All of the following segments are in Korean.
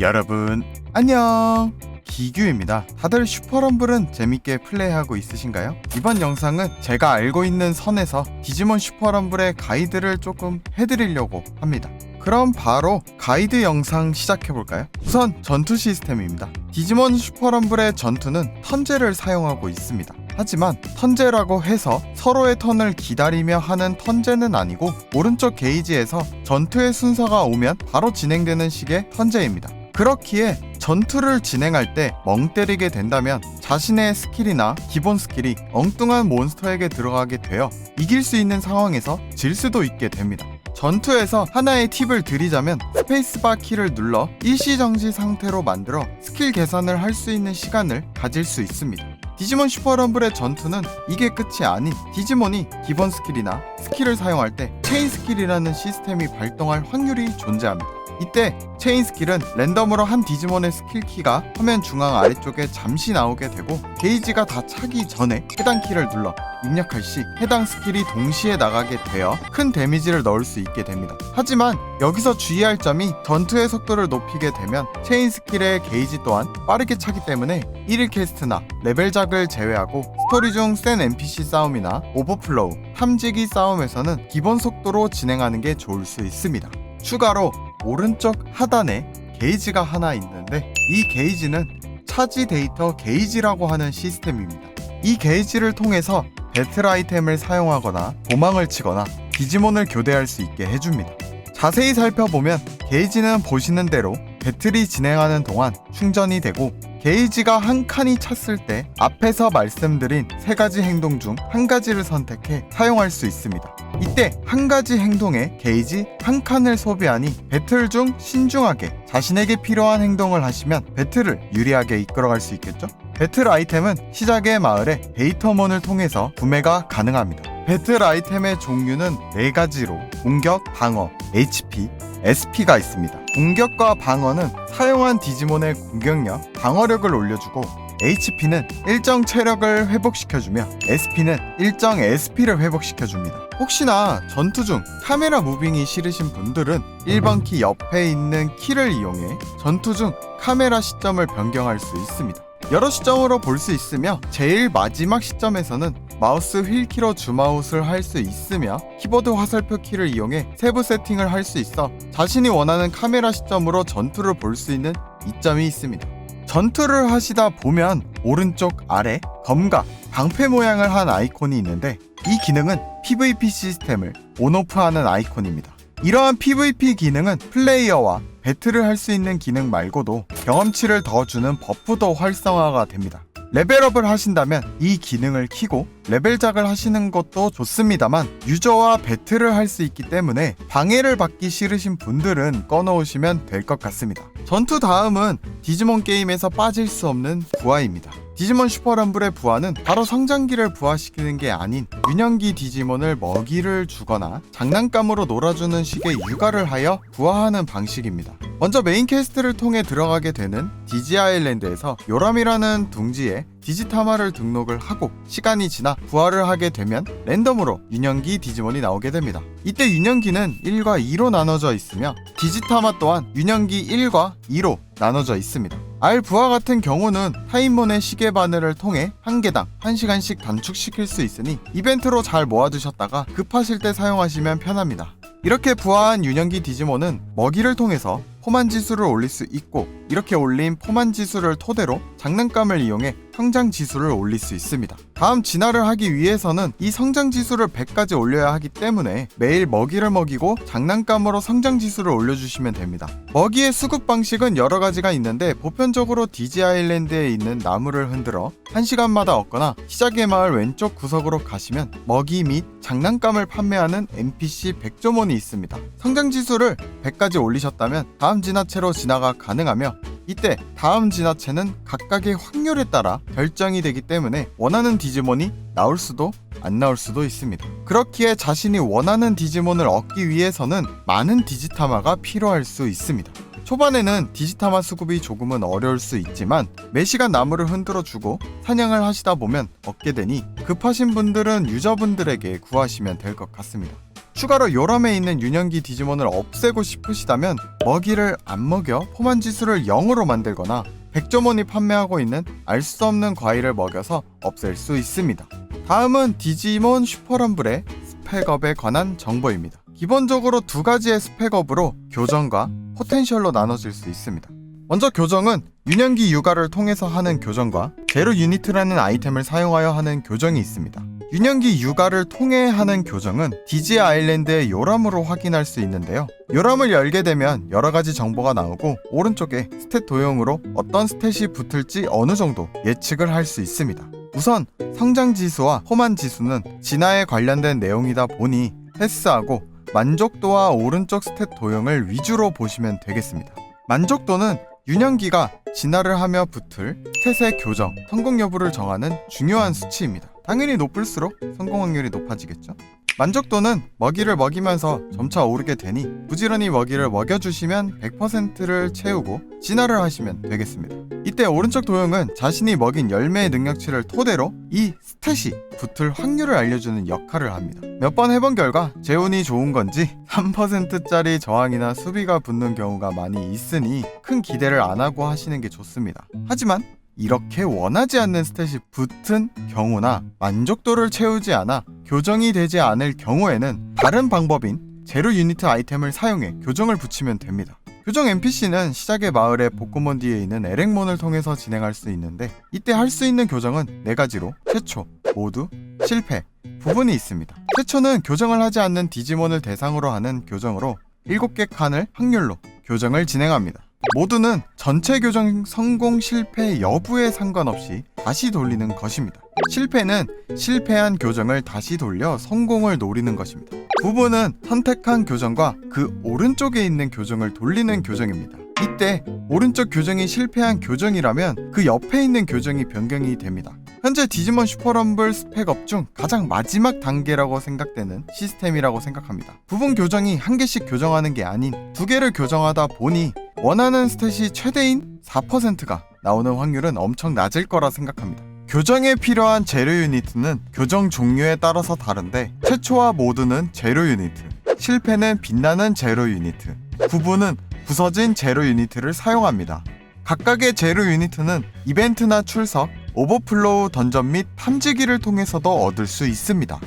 여러분 안녕 기규입니다. 다들 슈퍼럼블은 재밌게 플레이하고 있으신가요? 이번 영상은 제가 알고 있는 선에서 디지몬 슈퍼럼블의 가이드를 조금 해드리려고 합니다. 그럼 바로 가이드 영상 시작해볼까요? 우선 전투 시스템입니다. 디지몬 슈퍼럼블의 전투는 턴제를 사용하고 있습니다. 하지만 턴제라고 해서 서로의 턴을 기다리며 하는 턴제는 아니고 오른쪽 게이지에서 전투의 순서가 오면 바로 진행되는 식의 턴제입니다. 그렇기에 전투를 진행할 때 멍 때리게 된다면 자신의 스킬이나 기본 스킬이 엉뚱한 몬스터에게 들어가게 되어 이길 수 있는 상황에서 질 수도 있게 됩니다. 전투에서 하나의 팁을 드리자면 스페이스바 키를 눌러 일시정지 상태로 만들어 스킬 계산을 할 수 있는 시간을 가질 수 있습니다. 디지몬 슈퍼럼블의 전투는 이게 끝이 아닌 디지몬이 기본 스킬이나 스킬을 사용할 때 체인 스킬이라는 시스템이 발동할 확률이 존재합니다. 이때 체인 스킬은 랜덤으로 한 디지몬의 스킬 키가 화면 중앙 아래쪽에 잠시 나오게 되고 게이지가 다 차기 전에 해당 키를 눌러 입력할 시 해당 스킬이 동시에 나가게 되어 큰 데미지를 넣을 수 있게 됩니다. 하지만 여기서 주의할 점이 전투의 속도를 높이게 되면 체인 스킬의 게이지 또한 빠르게 차기 때문에 1일 캐스트나 레벨작을 제외하고 스토리 중 센 NPC 싸움이나 오버플로우, 탐지기 싸움에서는 기본 속도로 진행하는 게 좋을 수 있습니다. 추가로 오른쪽 하단에 게이지가 하나 있는데 이 게이지는 차지 데이터 게이지라고 하는 시스템입니다. 이 게이지를 통해서 배틀 아이템을 사용하거나 도망을 치거나 디지몬을 교대할 수 있게 해줍니다. 자세히 살펴보면 게이지는 보시는 대로 배틀이 진행하는 동안 충전이 되고 게이지가 한 칸이 찼을 때 앞에서 말씀드린 세 가지 행동 중 한 가지를 선택해 사용할 수 있습니다. 이때 한 가지 행동에 게이지 한 칸을 소비하니 배틀 중 신중하게 자신에게 필요한 행동을 하시면 배틀을 유리하게 이끌어갈 수 있겠죠? 배틀 아이템은 시작의 마을에 데이터몬을 통해서 구매가 가능합니다. 배틀 아이템의 종류는 4가지로 공격, 방어, HP, SP가 있습니다. 공격과 방어는 사용한 디지몬의 공격력, 방어력을 올려주고 HP는 일정 체력을 회복시켜주며 SP는 일정 SP를 회복시켜줍니다. 혹시나 전투 중 카메라 무빙이 싫으신 분들은 1번 키 옆에 있는 키를 이용해 전투 중 카메라 시점을 변경할 수 있습니다. 여러 시점으로 볼 수 있으며 제일 마지막 시점에서는 마우스 휠키로 줌아웃을 할 수 있으며 키보드 화살표 키를 이용해 세부 세팅을 할 수 있어 자신이 원하는 카메라 시점으로 전투를 볼 수 있는 이점이 있습니다. 전투를 하시다 보면 오른쪽 아래 검과 방패 모양을 한 아이콘이 있는데 이 기능은 PVP 시스템을 온오프하는 아이콘입니다. 이러한 PVP 기능은 플레이어와 배틀을 할 수 있는 기능 말고도 경험치를 더 주는 버프도 활성화가 됩니다. 레벨업을 하신다면 이 기능을 키고 레벨작을 하시는 것도 좋습니다만 유저와 배틀을 할 수 있기 때문에 방해를 받기 싫으신 분들은 꺼놓으시면 될 것 같습니다. 전투 다음은 디지몬 게임에서 빠질 수 없는 부하입니다. 디지몬 슈퍼럼블의 부하는 바로 성장기를 부하시키는 게 아닌 유년기 디지몬을 먹이를 주거나 장난감으로 놀아주는 식의 육아를 하여 부하하는 방식입니다. 먼저 메인 퀘스트를 통해 들어가게 되는 디지 아일랜드에서 요람이라는 둥지에 디지타마를 등록을 하고 시간이 지나 부활을 하게 되면 랜덤으로 유년기 디지몬이 나오게 됩니다. 이때 유년기는 1과 2로 나눠져 있으며 디지타마 또한 유년기 1과 2로 나눠져 있습니다. 알 부하 같은 경우는 타임몬의 시계 바늘을 통해 한 개당 1시간씩 단축시킬 수 있으니 이벤트로 잘 모아두셨다가 급하실 때 사용하시면 편합니다. 이렇게 부화한 유년기 디지몬은 먹이를 통해서 포만 지수를 올릴 수 있고 이렇게 올린 포만 지수를 토대로 장난감을 이용해 성장 지수를 올릴 수 있습니다. 다음 진화를 하기 위해서는 이 성장 지수를 100까지 올려야 하기 때문에 매일 먹이를 먹이고 장난감으로 성장 지수를 올려주시면 됩니다. 먹이의 수급 방식은 여러 가지가 있는데 보편적으로 디지 아일랜드에 있는 나무를 흔들어 1시간마다 얻거나 시작의 마을 왼쪽 구석으로 가시면 먹이 및 장난감을 판매하는 NPC 100조몬이 있습니다. 성장 지수를 100까지 올리셨다면 다음 진화체로 진화가 가능하며 이때 다음 진화체는 각각의 확률에 따라 결정이 되기 때문에 원하는 디지몬이 나올 수도 안 나올 수도 있습니다. 그렇기에 자신이 원하는 디지몬을 얻기 위해서는 많은 디지타마가 필요할 수 있습니다. 초반에는 디지타마 수급이 조금은 어려울 수 있지만 매시간 나무를 흔들어 주고 사냥을 하시다 보면 얻게 되니 급하신 분들은 유저분들에게 구하시면 될 것 같습니다. 추가로 요람에 있는 유년기 디지몬을 없애고 싶으시다면 먹이를 안 먹여 포만 지수를 0으로 만들거나 백조몬이 판매하고 있는 알 수 없는 과일을 먹여서 없앨 수 있습니다. 다음은 디지몬 슈퍼럼블의 스펙업에 관한 정보입니다. 기본적으로 두 가지의 스펙업으로 교정과 포텐셜로 나눠질 수 있습니다. 먼저 교정은 유년기 육아를 통해서 하는 교정과 제로 유니트라는 아이템을 사용하여 하는 교정이 있습니다. 유년기 육아를 통해 하는 교정은 디지 아일랜드의 요람으로 확인할 수 있는데요. 요람을 열게 되면 여러 가지 정보가 나오고 오른쪽에 스탯 도형으로 어떤 스탯이 붙을지 어느 정도 예측을 할 수 있습니다. 우선 성장 지수와 호만 지수는 진화에 관련된 내용이다 보니 패스하고 만족도와 오른쪽 스탯 도형을 위주로 보시면 되겠습니다. 만족도는 유년기가 진화를 하며 붙을 스탯의 교정, 성공 여부를 정하는 중요한 수치입니다. 당연히 높을수록 성공 확률이 높아지겠죠. 만족도는 먹이를 먹이면서 점차 오르게 되니 부지런히 먹이를 먹여주시면 100%를 채우고 진화를 하시면 되겠습니다. 이때 오른쪽 도형은 자신이 먹인 열매의 능력치를 토대로 이 스탯이 붙을 확률을 알려주는 역할을 합니다. 몇 번 해본 결과 제 운이 좋은 건지 3%짜리 저항이나 수비가 붙는 경우가 많이 있으니 큰 기대를 안 하고 하시는 게 좋습니다. 하지만 이렇게 원하지 않는 스탯이 붙은 경우나 만족도를 채우지 않아 교정이 되지 않을 경우에는 다른 방법인 제로 유니트 아이템을 사용해 교정을 붙이면 됩니다. 교정 NPC는 시작의 마을의 복구몬 뒤에 있는 에렉몬을 통해서 진행할 수 있는데 이때 할 수 있는 교정은 네 가지로 최초, 모두, 실패, 부분이 있습니다. 최초는 교정을 하지 않는 디지몬을 대상으로 하는 교정으로 7개 칸을 확률로 교정을 진행합니다. 모두는 전체 교정 성공 실패 여부에 상관없이 다시 돌리는 것입니다. 실패는 실패한 교정을 다시 돌려 성공을 노리는 것입니다. 부분은 선택한 교정과 그 오른쪽에 있는 교정을 돌리는 교정입니다. 이때 오른쪽 교정이 실패한 교정이라면 그 옆에 있는 교정이 변경이 됩니다. 현재 디지몬 슈퍼럼블 스펙업 중 가장 마지막 단계라고 생각되는 시스템이라고 생각합니다. 부분 교정이 한 개씩 교정하는 게 아닌 두 개를 교정하다 보니 원하는 스탯이 최대인 4%가 나오는 확률은 엄청 낮을 거라 생각합니다. 교정에 필요한 재료 유니트는 교정 종류에 따라서 다른데 최초와 모두는 재료 유니트, 실패는 빛나는 재료 유니트, 구분은 부서진 재료 유니트를 사용합니다. 각각의 재료 유니트는 이벤트나 출석, 오버플로우 던전 및 탐지기를 통해서도 얻을 수 있습니다.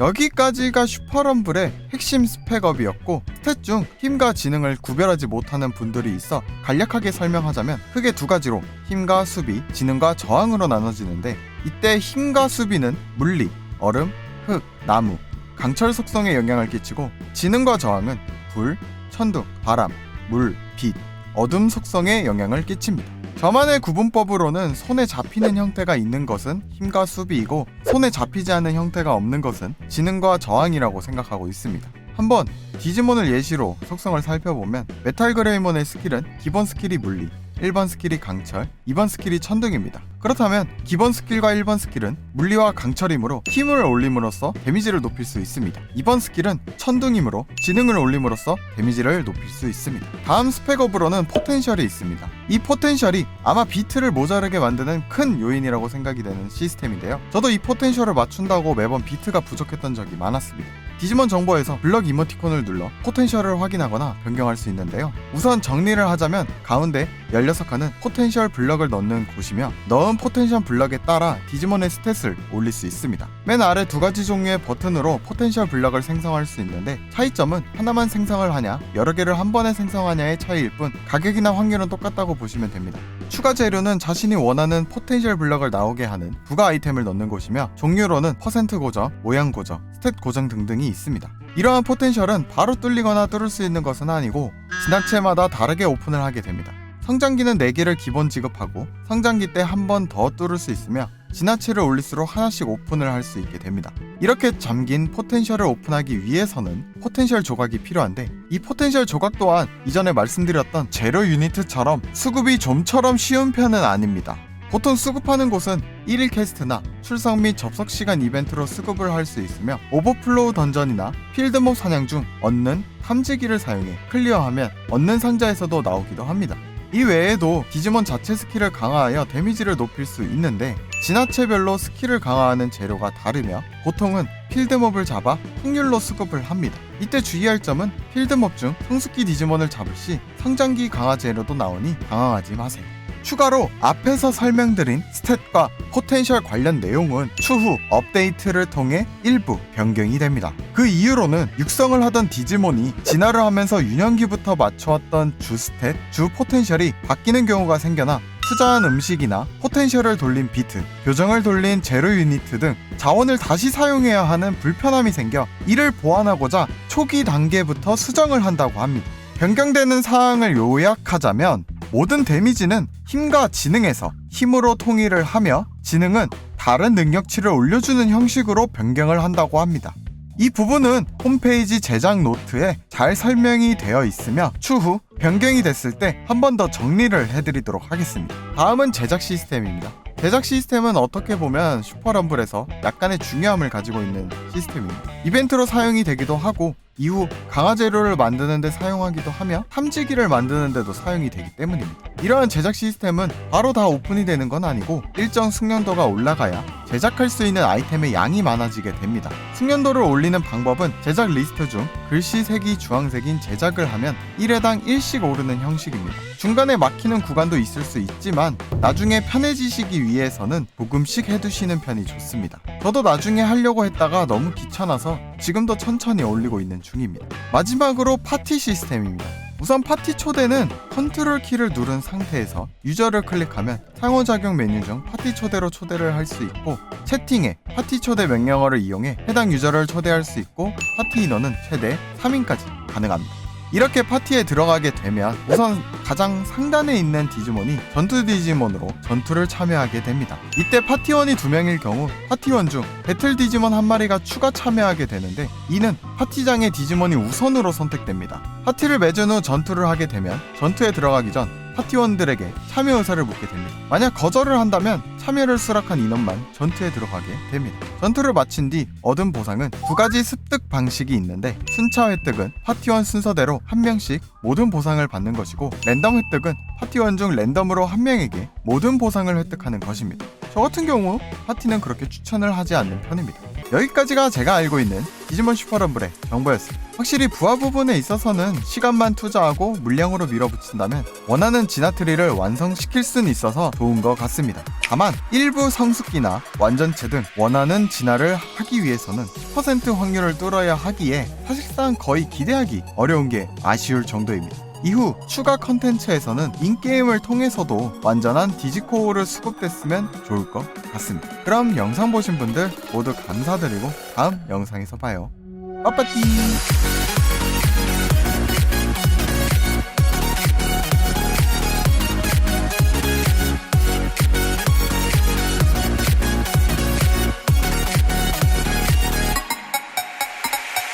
여기까지가 슈퍼럼블의 핵심 스펙업이었고 스탯 중 힘과 지능을 구별하지 못하는 분들이 있어 간략하게 설명하자면 크게 두 가지로 힘과 수비, 지능과 저항으로 나눠지는데 이때 힘과 수비는 물리, 얼음, 흙, 나무, 강철 속성에 영향을 끼치고 지능과 저항은 불, 천둥, 바람, 물, 빛, 어둠 속성에 영향을 끼칩니다. 저만의 구분법으로는 손에 잡히는 형태가 있는 것은 힘과 수비이고 손에 잡히지 않는 형태가 없는 것은 지능과 저항이라고 생각하고 있습니다. 한번 디지몬을 예시로 속성을 살펴보면 메탈 그레이몬의 스킬은 기본 스킬이 물리, 1번 스킬이 강철, 2번 스킬이 천둥입니다. 그렇다면 기본 스킬과 1번 스킬은 물리와 강철이므로 힘을 올림으로써 데미지를 높일 수 있습니다. 2번 스킬은 천둥이므로 지능을 올림으로써 데미지를 높일 수 있습니다. 다음 스펙업으로는 포텐셜이 있습니다. 이 포텐셜이 아마 비트를 모자르게 만드는 큰 요인이라고 생각이 되는 시스템인데요. 저도 이 포텐셜을 맞춘다고 매번 비트가 부족했던 적이 많았습니다. 디지몬 정보에서 블럭 이모티콘을 눌러 포텐셜을 확인하거나 변경할 수 있는데요. 우선 정리를 하자면 가운데 16칸은 포텐셜 블럭을 넣는 곳이며 넣은 포텐셜 블럭에 따라 디지몬의 스탯을 올릴 수 있습니다. 맨 아래 두 가지 종류의 버튼으로 포텐셜 블럭을 생성할 수 있는데 차이점은 하나만 생성을 하냐 여러 개를 한 번에 생성하냐의 차이일 뿐 가격이나 확률은 똑같다고 보시면 됩니다. 추가 재료는 자신이 원하는 포텐셜 블럭을 나오게 하는 부가 아이템을 넣는 곳이며 종류로는 퍼센트 고정, 모양 고정, 스탯 고정 등등이 있습니다. 이러한 포텐셜은 바로 뚫리거나 뚫을 수 있는 것은 아니고 지나체마다 다르게 오픈을 하게 됩니다. 성장기는 4개를 기본 지급하고 성장기 때 한 번 더 뚫을 수 있으며 지나치를 올릴수록 하나씩 오픈을 할 수 있게 됩니다. 이렇게 잠긴 포텐셜을 오픈하기 위해서는 포텐셜 조각이 필요한데 이 포텐셜 조각 또한 이전에 말씀드렸던 제로 유니트처럼 수급이 좀처럼 쉬운 편은 아닙니다. 보통 수급하는 곳은 1일 캐스트나 출석 및 접속 시간 이벤트로 수급을 할 수 있으며 오버플로우 던전이나 필드몹 사냥 중 얻는 탐지기를 사용해 클리어하면 얻는 상자에서도 나오기도 합니다. 이 외에도 디지몬 자체 스킬을 강화하여 데미지를 높일 수 있는데 진화체별로 스킬을 강화하는 재료가 다르며 보통은 필드몹을 잡아 확률로 수급을 합니다. 이때 주의할 점은 필드몹 중 성숙기 디지몬을 잡을 시 성장기 강화제로도 나오니 당황하지 마세요. 추가로 앞에서 설명드린 스탯과 포텐셜 관련 내용은 추후 업데이트를 통해 일부 변경이 됩니다. 그 이유로는 육성을 하던 디지몬이 진화를 하면서 유년기부터 맞춰왔던 주 스탯, 주 포텐셜이 바뀌는 경우가 생겨나 투자한 음식이나 포텐셜을 돌린 비트, 교정을 돌린 제로 유니트 등 자원을 다시 사용해야 하는 불편함이 생겨 이를 보완하고자 초기 단계부터 수정을 한다고 합니다. 변경되는 사항을 요약하자면 모든 데미지는 힘과 지능에서 힘으로 통일을 하며 지능은 다른 능력치를 올려주는 형식으로 변경을 한다고 합니다. 이 부분은 홈페이지 제작 노트에 잘 설명이 되어 있으며 추후 변경이 됐을 때 한 번 더 정리를 해드리도록 하겠습니다. 다음은 제작 시스템입니다. 제작 시스템은 어떻게 보면 슈퍼럼블에서 약간의 중요함을 가지고 있는 시스템입니다. 이벤트로 사용이 되기도 하고 이후 강화 재료를 만드는데 사용하기도 하며 탐지기를 만드는데도 사용이 되기 때문입니다. 이러한 제작 시스템은 바로 다 오픈이 되는 건 아니고 일정 숙련도가 올라가야 제작할 수 있는 아이템의 양이 많아지게 됩니다. 숙련도를 올리는 방법은 제작 리스트 중 글씨 색이 주황색인 제작을 하면 1회당 1씩 오르는 형식입니다. 중간에 막히는 구간도 있을 수 있지만 나중에 편해지시기 위해서는 조금씩 해두시는 편이 좋습니다. 저도 나중에 하려고 했다가 너무 귀찮아서 지금도 천천히 올리고 있는 중입니다. 마지막으로 파티 시스템입니다. 우선 파티 초대는 컨트롤 키를 누른 상태에서 유저를 클릭하면 상호작용 메뉴 중 파티 초대로 초대를 할 수 있고 채팅에 파티 초대 명령어를 이용해 해당 유저를 초대할 수 있고 파티 인원은 최대 3인까지 가능합니다. 이렇게 파티에 들어가게 되면 우선 가장 상단에 있는 디지몬이 전투 디지몬으로 전투를 참여하게 됩니다. 이때 파티원이 두 명일 경우 파티원 중 배틀 디지몬 한 마리가 추가 참여하게 되는데 이는 파티장의 디지몬이 우선으로 선택됩니다. 파티를 맺은 후 전투를 하게 되면 전투에 들어가기 전 파티원들에게 참여 의사를 묻게 됩니다. 만약 거절을 한다면 참여를 수락한 인원만 전투에 들어가게 됩니다. 전투를 마친 뒤 얻은 보상은 두 가지 습득 방식이 있는데 순차 획득은 파티원 순서대로 한 명씩 모든 보상을 받는 것이고 랜덤 획득은 파티원 중 랜덤으로 한 명에게 모든 보상을 획득하는 것입니다. 저 같은 경우 파티는 그렇게 추천을 하지 않는 편입니다. 여기까지가 제가 알고 있는 디지몬 슈퍼럼블의 정보였습니다. 확실히 부하 부분에 있어서는 시간만 투자하고 물량으로 밀어붙인다면 원하는 진화트리를 완성시킬 수는 있어서 좋은 것 같습니다. 다만 일부 성숙기나 완전체 등 원하는 진화를 하기 위해서는 10% 확률을 뚫어야 하기에 사실상 거의 기대하기 어려운 게 아쉬울 정도입니다. 이후 추가 컨텐츠에서는 인게임을 통해서도 완전한 디지코어를 수급됐으면 좋을 것 같습니다. 그럼 영상 보신 분들 모두 감사드리고 다음 영상에서 봐요. 빠빠띠!